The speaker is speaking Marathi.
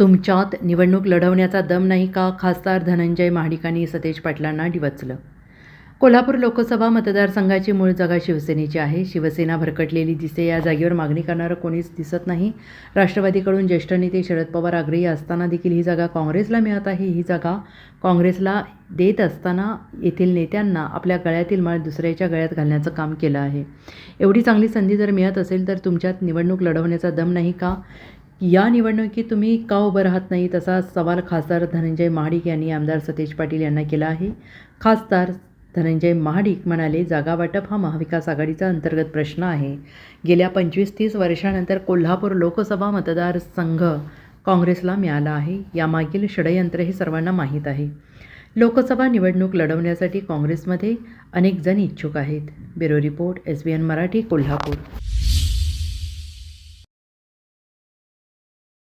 तुमच्यात निवडणूक लढवण्याचा दम नाही का? खासदार धनंजय महाडिकांनी सतेज पाटलांना डिवचलं. कोल्हापूर लोकसभा मतदारसंघाची मूळ जागा शिवसेनेची आहे. शिवसेना भरकटलेली दिसते या जागेवर मागणी करणारं कोणीच दिसत नाही. राष्ट्रवादीकडून ज्येष्ठ नेते शरद पवार आग्रही असताना देखील ही जागा काँग्रेसला मिळत आहे. ही जागा काँग्रेसला देत असताना येथील नेत्यांना आपल्या गळ्यातील माळ दुसऱ्याच्या गळ्यात घालण्याचं काम केलं आहे. एवढी चांगली संधी जर मिळत असेल तर तुमच्यात निवडणूक लढवण्याचा दम नाही का? या निवडणुकीत तुम्ही का उभं राहत नाही? तसा सवाल खासदार धनंजय महाडिक यांनी आमदार सतेज पाटील यांना केला आहे. खासदार धनंजय महाडिक म्हणाले जागा वाटप हा महाविकास आघाडीचा अंतर्गत प्रश्न आहे. गेल्या पंचवीस तीस वर्षानंतर कोल्हापूर लोकसभा मतदारसंघ काँग्रेसला मिळाला आहे. यामागील षडयंत्र हे सर्वांना माहीत आहे. लोकसभा निवडणूक लढवण्यासाठी काँग्रेसमध्ये अनेक जण इच्छुक आहेत. Bureau report S B N Marathi Kolhapur.